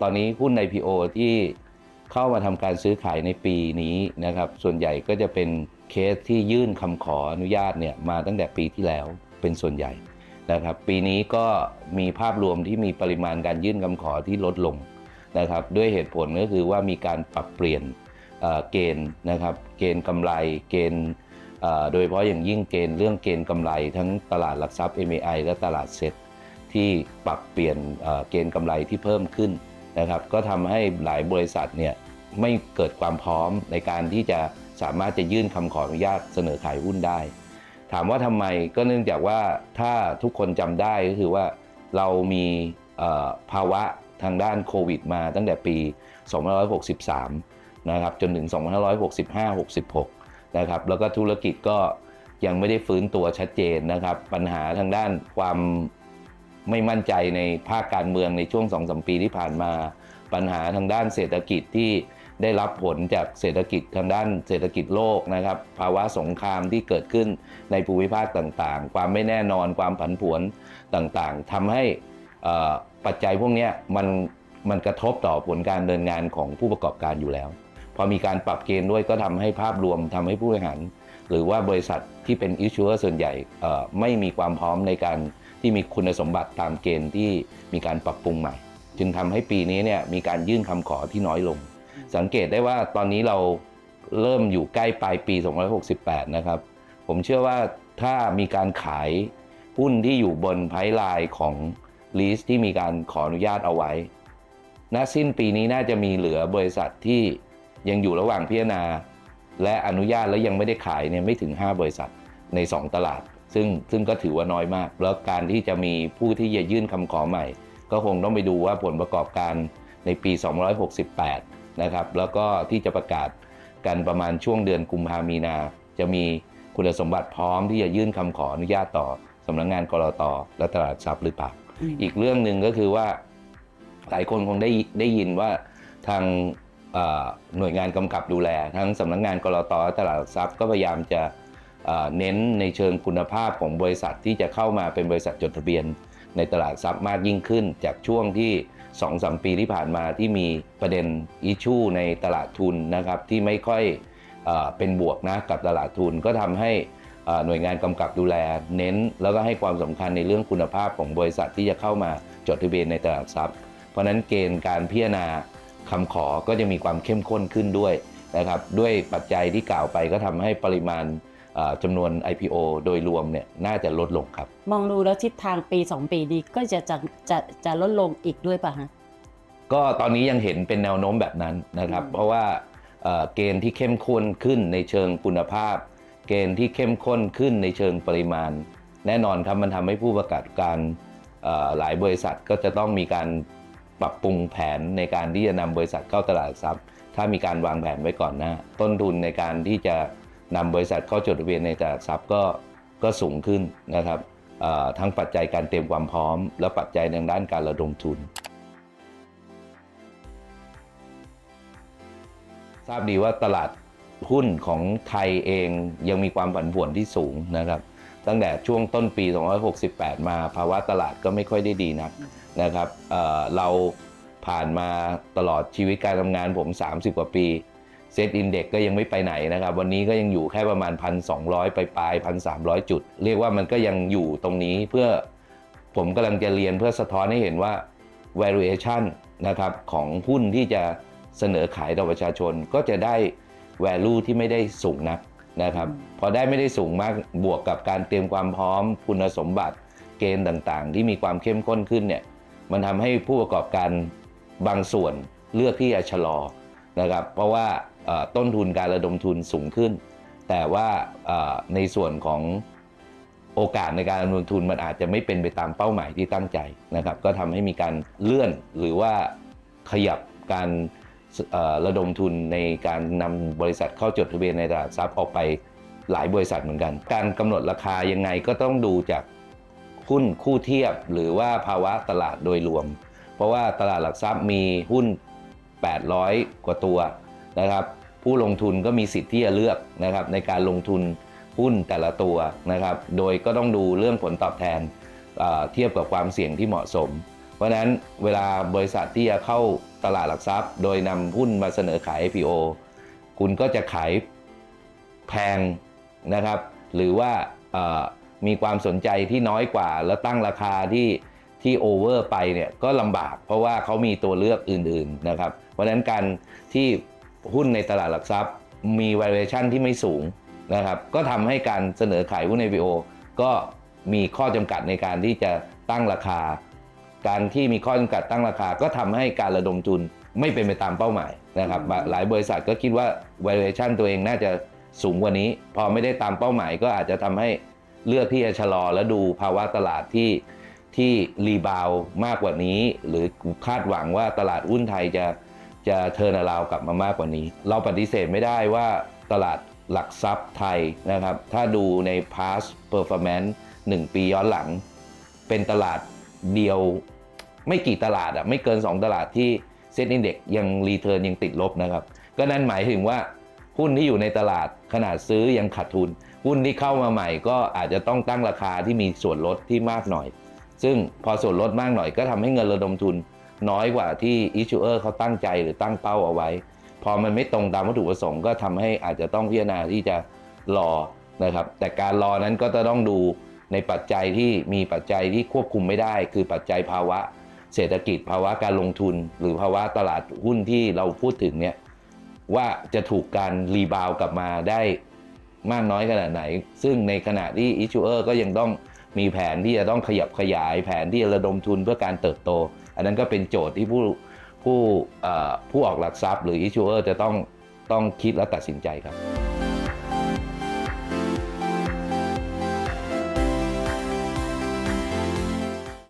ตอนนี้หุ้น IPO ที่เข้ามาทำการซื้อขายในปีนี้นะครับ ส่วนใหญ่ก็จะเป็นเคสที่ยื่นคำขออนุญาตเนี่ยมาตั้งแต่ปีที่แล้วเป็นส่วนใหญ่นะครับ ปีนี้ก็มีภาพรวมที่มีปริมาณการยื่นคำขอที่ลดลงนะครับ ด้วยเหตุผลก็คือว่ามีการปรับเปลี่ยนเเกณฑ์นะครับ เกณฑ์กำไรเกณฑ์โดยเฉพาะอย่างยิ่งเกณฑ์เรื่องเกณฑ์กำไร ทั้งตลาดหลักทรัพย์ MAI และตลาดเซ็ตที่ปรับเปลี่ยนเกณฑ์กำไรที่เพิ่มขึ้น นะครับ ก็ทำให้หลายบริษัทเนี่ยไม่เกิดความพร้อมในการที่จะสามารถจะยื่นคำขออนุญาตเสนอขายหุ้นได้ ถามว่าทำไมก็เนื่องจากว่าถ้าทุกคนจำได้ก็คือว่าเรามีเอ่อภาวะทางด้านโควิดมาตั้งแต่ปี 2563 นะครับจนถึง 2565-66 นะครับแล้วก็ธุรกิจก็ยังไม่ได้ฟื้นตัวชัดเจนนะครับ ปัญหาทางด้านความ ไม่มั่นใจในภาคการเมืองในช่วง2-3ปีที่ผ่านมา ปัญหาทางด้านเศรษฐกิจที่ได้รับผลจากเศรษฐกิจทางด้านเศรษฐกิจโลกนะครับ ภาวะสงครามที่เกิดขึ้นในภูมิภาคต่างๆ ความไม่แน่นอนความผันผวนต่างๆทำให้ปัจจัยพวกนี้มันมันกระทบต่อผลการเนินงานของผู้ประกอบการอยู่แล้ว พอมีการปรับเกณฑ์ด้วยก็ทำให้ภาพรวมทำให้ผู้บริหาร หรือว่าบริษัทที่เป็นอิช u เ r ส่วนใหญ่ไม่มีความพร้อมในการ ที่มีคุณสมบัติตามเกณฑ์ที่มีการปรับปรุงใหม่ จึงทำให้ปีนี้เนี่ยมีการยื่นคำขอที่น้อยลง สังเกตได้ว่าตอนนี้เราเริ่มอยู่ใกล้ปลายปี 268 นะครับ ผมเชื่อว่าถ้ามีการขายหุ้นที่อยู่บนไพไลน์ของลีสที่มีการขออนุญาตเอาไว้ ณ สิ้นปีนี้น่าจะมีเหลือบริษัทที่ยังอยู่ระหว่างพิจารณา และอนุญาตแล้วยังไม่ได้ขายเนี่ยไม่ถึง 5 บริษัทใน 2 ตลาด ซึ่งซึ่งก็ถือว่าน้อยมาก แล้วการที่จะมีผู้ที่จะยื่นคำขอใหม่ ก็คงต้องไปดูว่าผลประกอบการในปี2568 นะครับ แล้วก็ที่จะประกาศกันประมาณช่วงเดือนกุมภามีนา จะมีคุณสมบัติพร้อมที่จะยื่นคำขออนุญาตต่อสำนักงานกรตและตลาดหลักทรัพย์หรือเปล่าอืมอีกเรื่องหนึ่งก็คือว่าหลายคนคงได้ได้ยินว่าทางเอ่อหน่วยงานกำกับดูแล ทั้งสำนักงานกรตและตลาดหลักทรัพย์ก็พยายามจะ เน้นในเชิงคุณภาพของบริษัทที่จะเข้ามาเป็นบริษัทจดทะเบียน ในตลาดหลักทรัพย์มากยิ่งขึ้น จากช่วงที่2อสปีที่ผ่านมาที่มีประเด็นอิชชูในตลาดทุนนะครับที่ไม่ค่อยเอเป็นบวกนะกับตลาดทุนก็ทำให้หน่วยงานกำกับดูแลเน้น แล้วก็ให้ความสำคัญในเรื่องคุณภาพของบริษัทที่จะเข้ามาจดทะเบียนในตลาดหลักทรัพย์ เพราะฉะนั้นเกณฑ์การพิจารณาคำขอก็จะมีความเข้มข้นขึ้นด้วยนะครับด้วยปัจจัยที่กล่าวไปก็ทำให้ปริมาณ จำนวน IPO โดยรวมเนี่ยน่าจะลดลงครับ มองดูแล้วทิศทางปี 2 ปีนี้ก็จะจะจะจะลดลงอีกด้วยป่ะฮะก็ตอนนี้ยังเห็นเป็นแนวโน้มแบบนั้นนะครับอืมเพราะว่าเอ่อเกณฑ์ที่เข้มข้นขึ้นในเชิงคุณภาพ เกณฑ์ที่เข้มข้นขึ้นในเชิงปริมาณ แน่นอนครับมันทำให้ผู้ประกาศการเอ่อหลายบริษัทก็จะต้องมีการปรับปรุงแผนในการที่จะนำบริษัทเข้าตลาดหลักทรัพย์ ถ้ามีการวางแผนไว้ก่อนหน้า ต้นทุนในการที่จะ นำบริษัทเข้าจดทะเบียนในตลาดหลักทรัพย์ก็ก็สูงขึ้นนะครับทั้งปัจจัยการเตรียมความพร้อม และปัจจัยทางด้านการระดมทุน ทราบดีว่าตลาดหุ้นของไทยเองยังมีความผันผวนที่สูงนะครับ ตั้งแต่ช่วงต้นปี 268 มาภาวะตลาดก็ไม่ค่อยได้ดีนักนะครับเเราผ่านมาตลอดชีวิตการทำงานผม 30 กว่าปี เซตอินเด็กก็ยังไม่ไปไหนนะครับ วันนี้ก็ยังอยู่แค่ประมาณ 1,200 ไปปลาย1,300 จุด เรียกว่ามันก็ยังอยู่ตรงนี้เพื่อผมกำลังจะเรียนเพื่อสะท้อนให้เห็นว่า valuation นะครับของหุ้นที่จะเสนอขายต่อประชาชนก็จะได้ value ที่ไม่ได้สูงนักนะครับพอได้ไม่ได้สูงมากบวกกับการเตรียมความพร้อมคุณสมบัติเกณฑ์ต่างๆ ที่มีความเข้มข้นขึ้นเนี่ยมันทำให้ผู้ประกอบการบางส่วนเลือกที่จะชะลอนะครับ เพราะว่า ต้นทุนการระดมทุนสูงขึ้น แต่ว่าในส่วนของโอกาสในการลงทุนมันอาจจะไม่เป็นไปตามเป้าหมายที่ตั้งใจนะครับ ก็ทำให้มีการเลื่อนหรือว่าขยับการระดมทุนในการนำบริษัทเข้าจดทะเบียนในตลาดทรัพย์ออกไปหลายบริษัทเหมือนกัน การกำหนดราคายังไงก็ต้องดูจากหุ้นคู่เทียบหรือว่าภาวะตลาดโดยรวม เพราะว่าตลาดหลักทรัพย์มีหุ้น 800 กว่าตัว นะครับ ผู้ลงทุนก็มีสิทธิ์ที่จะเลือกนะครับ ในการลงทุนหุ้นแต่ละตัวนะครับ โดยก็ต้องดูเรื่องผลตอบแทนเทียบกับความเสี่ยงที่เหมาะสม เพราะนั้นเวลาบริษัทที่จะเข้าตลาดหลักทรัพย์ โดยนำหุ้นมาเสนอขาย IPO คุณก็จะขายแพงนะครับ หรือว่ามีความสนใจที่น้อยกว่า แล้วตั้งราคาที่ที่โอเวอร์ไปเนี่ยก็ลำบาก เพราะว่าเขามีตัวเลือกอื่น ๆนะครับ เพราะฉะนั้นการที่ หุ้นในตลาดหลักทรัพย์ มี valuation ที่ไม่สูงนะครับ ก็ทำให้การเสนอขายหุ้น IPO ก็มีข้อจำกัดในการที่จะตั้งราคา การที่มีข้อจำกัดตั้งราคา ก็ทำให้การระดมทุนไม่เป็นไปตามเป้าหมายนะครับ หลายบริษัทก็คิดว่า valuation ตัวเองน่าจะสูงกว่านี้ พอไม่ได้ตามเป้าหมาย ก็อาจจะทำให้เลือกที่จะชะลอและดูภาวะตลาดที่ที่รีบาวมากกว่านี้ หรือคาดหวังว่าตลาดหุ้นไทยจะ จะเทินาราวกลับมามากกว่านี้ เราปฏิเสธไม่ได้ว่าตลาดหลักทรัพย์ไทยนะครับ ถ้าดูใน past performance 1 ปีย้อนหลัง เป็นตลาดเดียวไม่กี่ตลาดอะไม่เกิน 2 ตลาดที่เซ็นอินเด็กยังรีเทิร์นยังติดลบนะครับ ก็นั่นหมายถึงว่าหุ้นที่อยู่ในตลาดขนาดซื้อยังขาดทุน หุ้นที่เข้ามาใหม่ก็อาจจะต้องตั้งราคาที่มีส่วนลดที่มากหน่อย ซึ่งพอส่วนลดมากหน่อยก็ทำให้เงินระดมทุน น้อยกว่าที่ issuer เขาตั้งใจหรือตั้งเป้าเอาไว้ พอมันไม่ตรงตามวัตถุประสงค์ก็ทำให้อาจจะต้องพิจารณาที่จะรอนะครับ แต่การรอนั้นก็จะต้องดูในปัจจัยที่มีปัจจัยที่ควบคุมไม่ได้ คือปัจจัยภาวะเศรษฐกิจ ภาวะการลงทุน หรือภาวะตลาดหุ้นที่เราพูดถึงเนี่ยว่าจะถูกการรีบาวกลับมาได้มากน้อยขนาดไหน ซึ่งในขณะที่ issuer ก็ยังต้องมีแผนที่จะต้องขยับขยาย แผนที่จะระดมทุนเพื่อการเติบโต อันนั้นก็เป็นโจทย์ที่ผู้ผู้ผู้ออกหลักทรัพย์ หรืออิชูเออร์จะต้องต้องคิดและตัดสินใจครับ